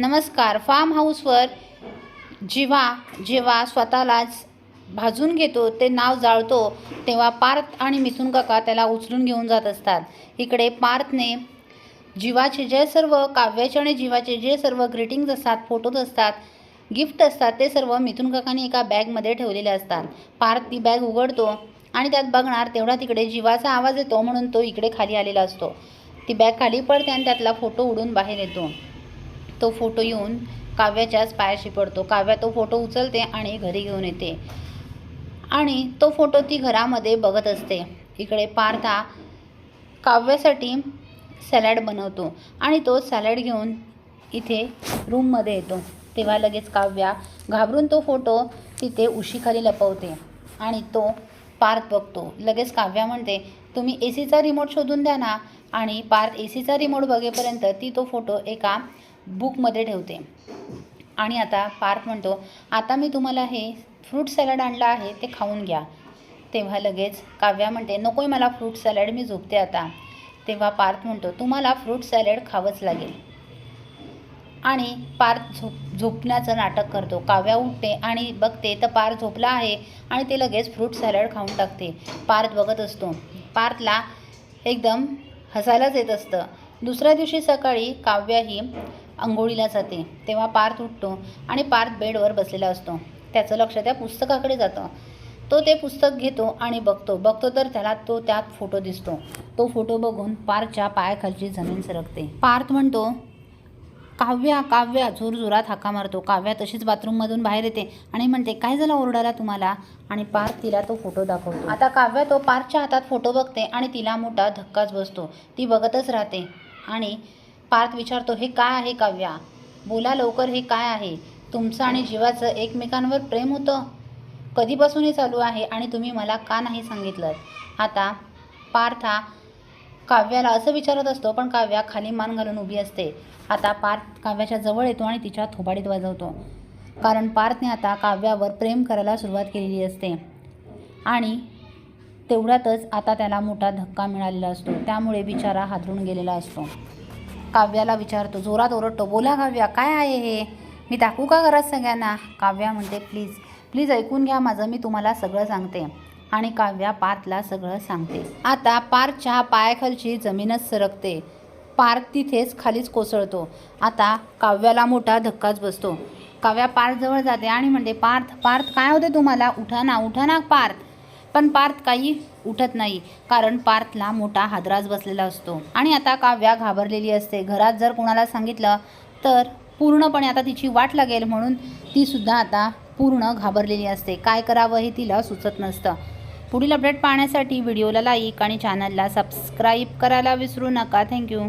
नमस्कार फार्म हाऊसवर जेव्हा जेव्हा स्वतःलाच भाजून घेतो ते नाव जाळतो तेव्हा पार्थ आणि मिथुन काका त्याला उचलून घेऊन जात असतात. इकडे पार्थने जीवाचे जे सर्व काव्याचे आणि जीवाचे जे सर्व ग्रीटिंग्ज असतात फोटोज असतात गिफ्ट असतात ते सर्व मिथुन काकाने एका बॅगमध्ये ठेवलेले असतात. पार्थ ती बॅग उघडतो आणि त्यात बघणार तेवढा तिकडे जीवाचा आवाज येतो म्हणून तो इकडे खाली आलेला असतो. ती बॅग खाली पडते आणि त्यातला फोटो उडून बाहेर येतो. तो फोटो येऊन काव्याच्याच पायाशी पडतो. काव्या तो फोटो उचलते आणि घरी घेऊन येते. आणि तो फोटो ती घरामध्ये बघत असते. इकडे पार्था काव्यासाठी सॅलॅड बनवतो आणि तो सॅलॅड घेऊन इथे रूममध्ये येतो. तेव्हा लगेच काव्या घाबरून तो फोटो तिथे उशीखाली लपवते आणि तो पार्थ बघतो. लगेच काव्या म्हणते तुम्ही ए सीचा रिमोट शोधून द्या ना. आणि पार्थ ए सीचा रिमोट बघेपर्यंत ती तो फोटो एका बुकमध्ये ठेवते. आणि आता पार्थ म्हणतो आता मी तुम्हाला हे फ्रूट सॅलड आणलं आहे ते खाऊन घ्या. तेव्हा लगेच काव्या म्हणते नकोय मला फ्रूट सॅलड मी झोपते आता. तेव्हा पार्थ म्हणतो तुम्हाला फ्रूट सॅलड खावंच लागेल. आणि पार्थ झोप झोपण्याचं नाटक करतो. काव्या उठते आणि बघते तर पार्थ झोपला आहे. आणि ते लगेच फ्रूट सॅलड खाऊन टाकते. पार्थ बघत असतो. पार्थला एकदम हसायलाच येत असतं. दुसऱ्या दिवशी सकाळी काव्या ही आंघोळीला जाते तेव्हा पार्थ उठतो आणि पार्थ बेडवर बसलेला असतो. त्याचं लक्ष त्या पुस्तकाकडे जातं. तो ते पुस्तक घेतो आणि बघतो. बघतो तर त्याला तो त्यात फोटो दिसतो. तो फोटो बघून पार्थच्या पायाखालची जमीन सरकते. पार्थ म्हणतो काव्या काव्या. जोरजोरात हाका मारतो. काव्या तशीच बाथरूममधून बाहेर येते आणि म्हणते काय झालं ओरडायला तुम्हाला? आणि पार्थ तिला तो फोटो दाखवतो. आता काव्या तो पार्थच्या हातात फोटो बघते आणि तिला मोठा धक्काच बसतो. ती बघतच राहते आणि पार्थ विचारतो हे काय आहे काव्या? बोला लवकर हे काय आहे? तुमचं आणि जीवाचं एकमेकांवर प्रेम होतं? कधीपासून हे चालू आहे आणि तुम्ही मला का नाही सांगितलं? आता पार्थ हा काव्याला असं विचारत असतो पण काव्या खाली मान घालून उभी असते. आता पार्थ काव्याच्या जवळ येतो आणि तिच्या थोबाडीत वाजवतो. कारण पार्थने आता काव्यावर प्रेम करायला सुरुवात केलेली असते. आणि तेवढ्यातच आता त्याला मोठा धक्का मिळालेला असतो. त्यामुळे बिचारा हादरून गेलेला असतो. काव्याला विचारतो जोरात ओरडतो बोला काव्या काय आहे हे? मी दाखवू का घरात सगळ्यांना? काव्या म्हणते प्लीज प्लीज ऐकून घ्या माझं मी तुम्हाला सगळं सांगते. आणि काव्या पार्थला सगळं सांगते. आता पार्थच्या पायाखालची जमीनच सरकते. पार्थ तिथेच खालीच कोसळतो. आता काव्याला मोठा धक्काच बसतो. काव्या पार्थजवळ जाते आणि म्हणते पार्थ पार्थ काय होते तुम्हाला? उठा ना उठा ना पार्थ. पण पार्थ काही उठत नाही कारण पार्थला मोठा हादराच बसलेला असतो. आणि आता काव्या घाबरलेली असते. घरात जर कोणाला सांगितलं तर पूर्णपणे आता तिची वाट लागेल म्हणून तीसुद्धा आता पूर्ण घाबरलेली असते. काय करावं हे तिला सुचत नसतं. पुढील अपडेट पाहण्यासाठी व्हिडिओला लाईक आणि चॅनलला सबस्क्राईब करायला विसरू नका. थँक्यू